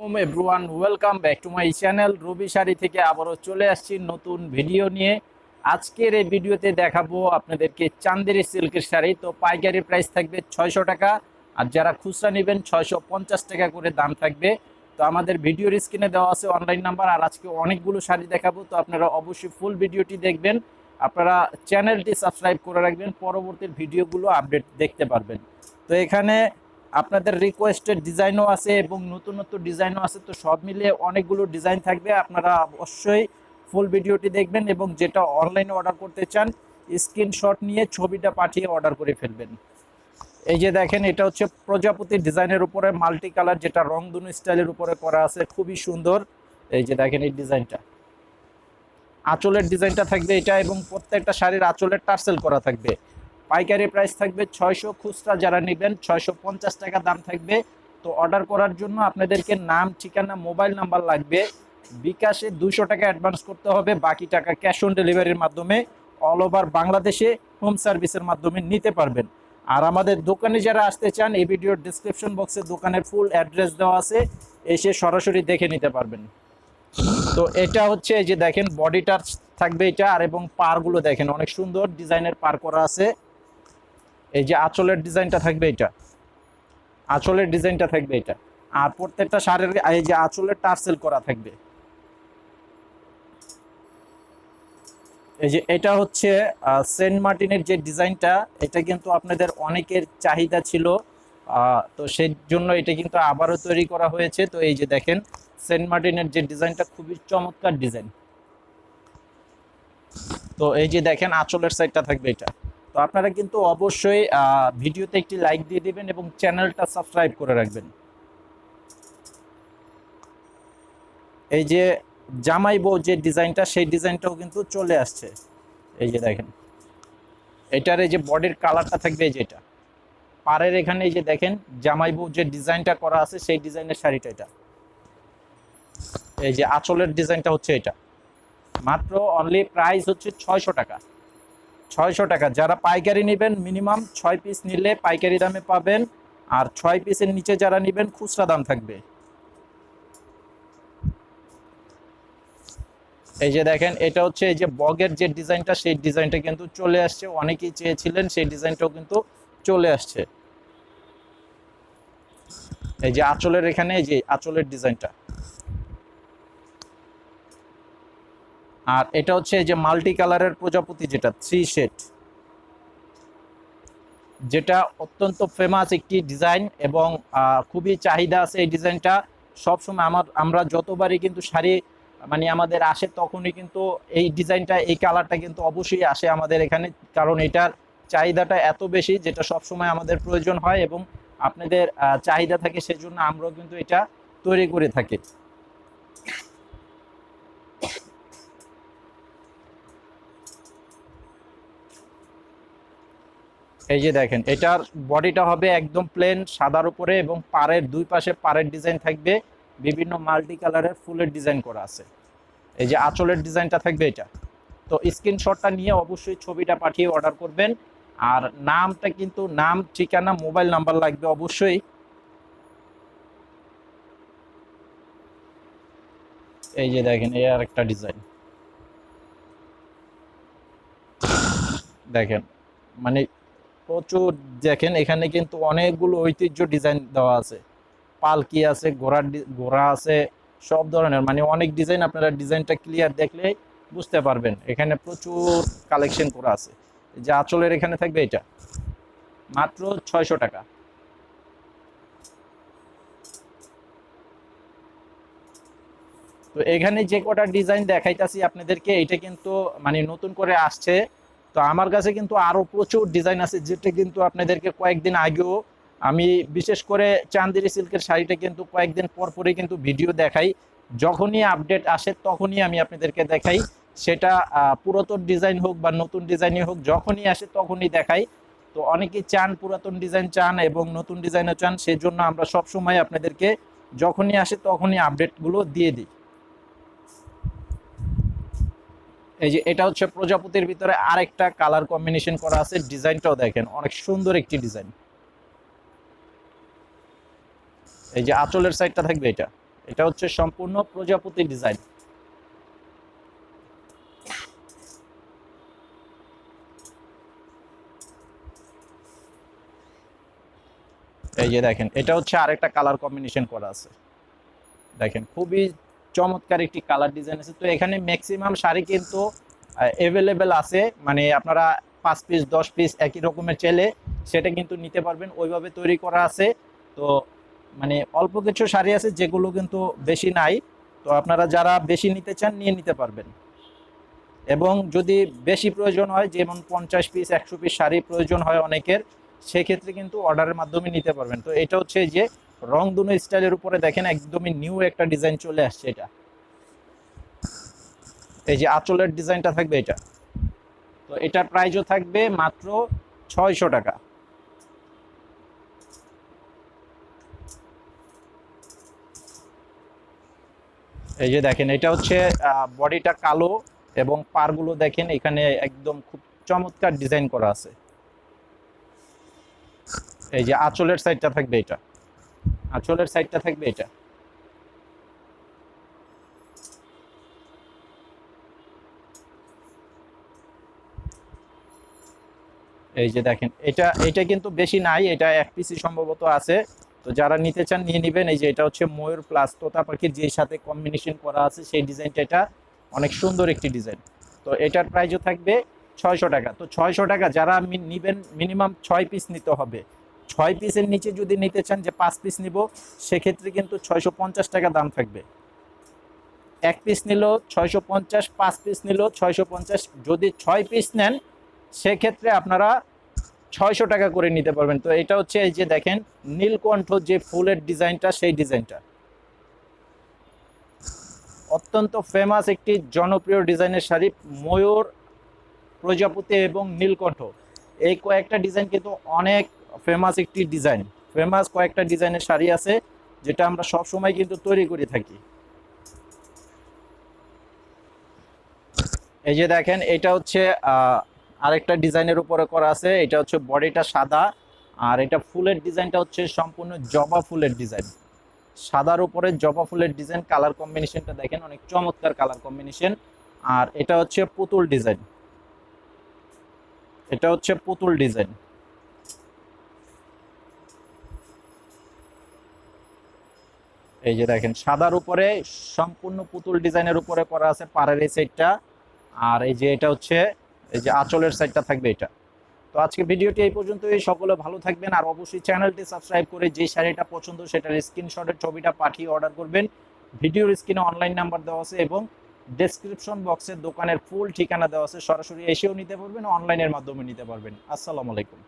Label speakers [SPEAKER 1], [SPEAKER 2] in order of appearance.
[SPEAKER 1] Everyone welcome back to my channel Robi sari থেকে আবারও চলে আসছি নতুন ভিডিও নিয়ে। আজকের এই ভিডিওতে দেখাবো আপনাদেরকে চান্দেরি সিল্কের শাড়ি। তো পাইকারি প্রাইস থাকবে ছয়শো টাকা। আর যারা খুচরা নেবেন, ছয়শো পঞ্চাশ টাকা করে দাম থাকবে। তো আমাদের ভিডিওর স্ক্রিনে দেওয়া আছে অনলাইন নাম্বার আর আজকে অনেকগুলো শাড়ি দেখাবো। তো আপনারা অবশ্যই ফুল ভিডিওটি দেখবেন। আপনারা চ্যানেলটি সাবস্ক্রাইব করে রাখবেন। পরবর্তী ভিডিওগুলো আপডেট দেখতে পারবেন। তো এখানে আপনাদের রিকোয়েস্টেড ডিজাইনও আছে এবং নতুন নতুন ডিজাইনও আছে, তো সব মিলিয়ে অনেকগুলো ডিজাইন থাকবে। আপনারা অবশ্যই ফুল ভিডিওটি দেখবেন এবং যেটা অনলাইনে অর্ডার করতে চান স্ক্রিনশট নিয়ে ছবিটা পাঠিয়ে অর্ডার করে ফেলবেন। এই যে দেখেন, এটা হচ্ছে প্রজাপতি ডিজাইনের উপরে মাল্টি কালার যেটা রংধনু স্টাইলের উপরে করা আছে, খুবই সুন্দর। এই যে দেখেন এই ডিজাইনটা আঁচলের ডিজাইনটা থাকবে এটা এবং প্রত্যেকটা শাড়ির আঁচলের টার্সেল করা থাকবে। পাইকারি প্রাইস থাকবে ছয়শো খুচরা যারা নেবেন, ছয়শো পঞ্চাশ টাকা দাম থাকবে। তো অর্ডার করার জন্য আপনাদেরকে নাম, ঠিকানা মোবাইল নাম্বার লাগবে। বিকাশে দুশো টাকা অ্যাডভান্স করতে হবে, বাকি টাকা ক্যাশ অন ডেলিভারির মাধ্যমে অল ওভার বাংলাদেশে হোম সার্ভিসের মাধ্যমে নিতে পারবেন। আর আমাদের দোকানে যারা আসতে চান, এই ভিডিওর ডিসক্রিপশন বক্সে দোকানের ফুল অ্যাড্রেস দেওয়া আছে, এসে সরাসরি দেখে নিতে পারবেন। তো এটা হচ্ছে যে দেখেন বডি বডিটার থাকবে এটা, আর এবং পারগুলো দেখেন, অনেক সুন্দর ডিজাইনের পার করা আছে। এই যে আঁচলের ডিজাইনটা থাকবে এটা। আঁচলের ডিজাইনটা থাকবে এটা। আর প্রত্যেকটা শাড়ির এই যে আঁচলের টার্সেল করা থাকবে। এই যে এটা হচ্ছে সেন্ট মার্টিনের যে ডিজাইনটা, এটা কিন্তু আপনাদের অনেকের চাহিদা ছিল। তো সেই জন্য এটা কিন্তু আবারও তৈরি করা হয়েছে। তো এই যে দেখেন, সেন্ট মার্টিনের যে ডিজাইনটা খুবই চমৎকার ডিজাইন। তো এই যে দেখেন, আঁচলের সাইডটা থাকবে এটা। তো আপনারা কিন্তু অবশ্যই ভিডিওতে একটি লাইক দিয়ে দেবেন এবং চ্যানেলটা সাবস্ক্রাইব করে রাখবেন। এই যে জামাই বউ যে ডিজাইনটা, সেই ডিজাইনটাও কিন্তু চলে আসছে। এই যে দেখেন, এটার এই যে বডির কালারটা থাকবে এই যে এটা। পাড়ের এখানে এই যে দেখেন, জামাই বউ যে ডিজাইনটা করা আছে, সেই ডিজাইনের শাড়িটা এটা। এই যে আঁচলের ডিজাইনটা হচ্ছে এটা। মাত্র অনলি প্রাইস হচ্ছে ছয়শো টাকা। ছয়শো টাকা। যারা পাইকারি নেবেন, মিনিমাম ছয় পিস নিলে পাইকারি দামে পাবেন। আর ছয় পিসের নিচে যারা নেবেন, খুচরা দাম থাকবে। এই যে দেখেন, এটা হচ্ছে এই যে বগের যে ডিজাইনটা, সেই ডিজাইনটা কিন্তু চলে আসছে। অনেকেই চেয়েছিলেন, সেই ডিজাইনটাও কিন্তু চলে আসছে। এই যে আঁচলের এখানে, এই যে আঁচলের ডিজাইনটা। আর এটা হচ্ছে এই যে মাল্টি কালারের প্রজাপতি যেটা থ্রি শেড যেটা অত্যন্ত ফেমাস একটি ডিজাইন এবং খুবই চাহিদা আছে এই ডিজাইনটা সবসময় আমার, আমরা যতবারই কিন্তু শাড়ি মানে আমাদের আসে তখনই কিন্তু এই ডিজাইনটা এই কালারটা কিন্তু অবশ্যই আসে আমাদের এখানে। কারণ এটার চাহিদাটা এত বেশি যেটা সবসময় আমাদের প্রয়োজন হয় এবং আপনাদের চাহিদা থাকে সেজন্য আমরাও কিন্তু এটা তৈরি করে থাকি। এই যে দেখেন, এটার বডিটা হবে একদম প্লেন সাদার উপরে এবং পাড়ের দুই পাশে পাড়ের ডিজাইন থাকবে। বিভিন্ন মাল্টি কালারের ফুলের ডিজাইন করা আছে। এই যে আঁচলের ডিজাইনটা থাকবে এটা। তো স্ক্রিনশটটা নিয়ে অবশ্যই ছবিটা পাঠিয়ে অর্ডার করবেন। আর নামটা কিন্তু, নাম, ঠিকানা মোবাইল নাম্বার লাগবে অবশ্যই। এই যে দেখেন, এই আর একটা ডিজাইন দেখেন মানে প্রচুর, দেখেন এখানে কিন্তু অনেকগুলো ঐতিহ্য ডিজাইন দেওয়া আছে। পালকি আছে, ঘোড়ার ডি- ঘোড়া আছে, সব ধরনের। মানে অনেক ডিজাইন আপনারা ডিজাইনটা ক্লিয়ার দেখলে বুঝতে পারবেন। এখানে প্রচুর কালেকশন করা আছে। যে আঁচলের এখানে থাকবে এটা। মাত্র ছয়শো টাকা। তো এখানে যে কটা ডিজাইন দেখাইতেছি আপনাদেরকে এটা কিন্তু মানে নতুন করে আসছে। তো আমার কাছে কিন্তু আরও প্রচুর ডিজাইন আছে, যেটা কিন্তু আপনাদেরকে কয়েকদিন আগেও আমি বিশেষ করে চান্দেরি সিল্কের শাড়িটা কিন্তু কয়েকদিন পর পরে কিন্তু ভিডিও দেখাই। যখনই আপডেট আসে তখনই আমি আপনাদেরকে দেখাই। সেটা পুরাতন ডিজাইন হোক বা নতুন ডিজাইনই হোক, যখনই আসে তখনই দেখাই। তো অনেকেই চান পুরাতন ডিজাইন চান এবং নতুন ডিজাইনও চান, সেজন্য আমরা সবসময় আপনাদেরকে যখনই আসে তখনই আপডেটগুলো দিয়ে দিই। এই যে এটা হচ্ছে প্রজাপতির ভিতরে আরেকটা কালার কম্বিনেশন করা আছে, ডিজাইনটাও দেখেন, অনেক সুন্দর একটি ডিজাইন। এই যে আঁচলের সাইডটা থাকবে এটা এটা হচ্ছে সম্পূর্ণ প্রজাপতি ডিজাইন। এই যে দেখেন, এটা হচ্ছে আরেকটা কালার কম্বিনেশন করা আছে। দেখেন, খুবই চমৎকার একটি কালার ডিজাইন আছে। তো এখানে ম্যাক্সিমাম শাড়ি কিন্তু অ্যাভেলেবেল আছে। মানে আপনারা পাঁচ পিস দশ পিস একই রকমের চাইলে সেটা কিন্তু নিতে পারবেন। ওইভাবে তৈরি করা আছে। তো মানে অল্প কিছু শাড়ি আছে যেগুলো কিন্তু বেশি নাই। তো আপনারা যারা বেশি নিতে চান নিয়ে নিতে পারবেন। এবং যদি বেশি প্রয়োজন হয়, যেমন পঞ্চাশ পিস একশো পিস শাড়ি প্রয়োজন হয় অনেকের, সেক্ষেত্রে কিন্তু অর্ডারের মাধ্যমে নিতে পারবেন। তো এটা হচ্ছে যে রং দুনো স্টাইলের উপরে দেখেন একদমই নিউ একটা ডিজাইন চলে আসছে এটা। এই যে আঁচলের ডিজাইনটা থাকবে এটা। তো এটার প্রাইসও থাকবে মাত্র ছয়শো টাকা। এই যে দেখেন, এটা হচ্ছে বডিটা কালো এবং পারগুলো দেখেন, এখানে একদম খুব চমৎকার ডিজাইন করা আছে। এই যে আঁচলের সাইডটা থাকবে এটা। আঁচলের সাইডটা থাকবে এটা। এই যে দেখেন, এটা এটা কিন্তু বেশি নাই, এটা এক পিসি সম্ভবত আছে। তো যারা নিতে চান, নিয়ে নেবেন। এই যে এটা হচ্ছে ময়ূর প্লাস তোতা পাখির যে সাথে কম্বিনেশন করা আছে, সেই ডিজাইনটা এটা অনেক সুন্দর একটি ডিজাইন তো এটার প্রাইসও থাকবে ছয়শো টাকা। তো ছয়শো টাকা যারা নিবেন মিনিমাম ছয় পিস নিতে হবে। ছয় পিসের নিচে যদি নিতে চান যে পাঁচ পিস নিব, সেক্ষেত্রে কিন্তু ছয়শো পঞ্চাশ টাকা দাম থাকবে। এক পিস নিল ছয়শো পঞ্চাশ, পাঁচ পিস নিল ছয়শো পঞ্চাশ। যদি ছয় পিস নেন, সেক্ষেত্রে আপনারা ছয়শো টাকা করে নিতে পারবেন। তো এটা হচ্ছে এই যে দেখেন, নীলকণ্ঠ যে ফুলের ডিজাইনটা, সেই ডিজাইনটা। অত্যন্ত ফেমাস একটি জনপ্রিয় ডিজাইনের শাড়ি, ময়ূর, প্রজাপতি এবং নীলকণ্ঠ। এই কয়েকটা ডিজাইন কিন্তু অনেক ফেমাস একটি ডিজাইন ফেমাস কয়েকটা ডিজাইনের শাড়ি আছে, যেটা আমরা সব সময় কিন্তু তৈরি করে থাকি। এই যে দেখেন, এটা হচ্ছে আরেকটা ডিজাইনের উপরে করা আছে, এটা হচ্ছে বডিটা সাদা, আর এটা ফুলের ডিজাইনটা হচ্ছে সম্পূর্ণ জবা ফুলের ডিজাইন সাদার উপরে জবা ফুলের ডিজাইন কালার কম্বিনেশনটা দেখেন, অনেক চমৎকার কালার কম্বিনেশন আর এটা হচ্ছে পুতুল ডিজাইন এটা হচ্ছে পুতুল ডিজাইন এই যে দেখেন, সাদার উপরে সম্পূর্ণ পুতুল ডিজাইনের উপরে করা আছে পাড়ের এই সাইডটা আর এই যে এটা হচ্ছে, এই যে আঁচলের সাইডটা থাকবে এটা। তো আজকে ভিডিওটি এই পর্যন্তই। সকলে ভালো থাকবেন আর অবশ্যই চ্যানেলটি সাবস্ক্রাইব করে যে শাড়িটা পছন্দ সেটার স্ক্রিনশটের ছবিটা পাঠিয়ে অর্ডার করবেন। ভিডিওর স্ক্রিনে অনলাইন নাম্বার দেওয়া আছে এবং ডেসক্রিপশন বক্সে দোকানের ফুল ঠিকানা দেওয়া আছে। সরাসরি এসেও নিতে পারবেন অনলাইনের মাধ্যমে নিতে পারবেন। আসসালামু আলাইকুম।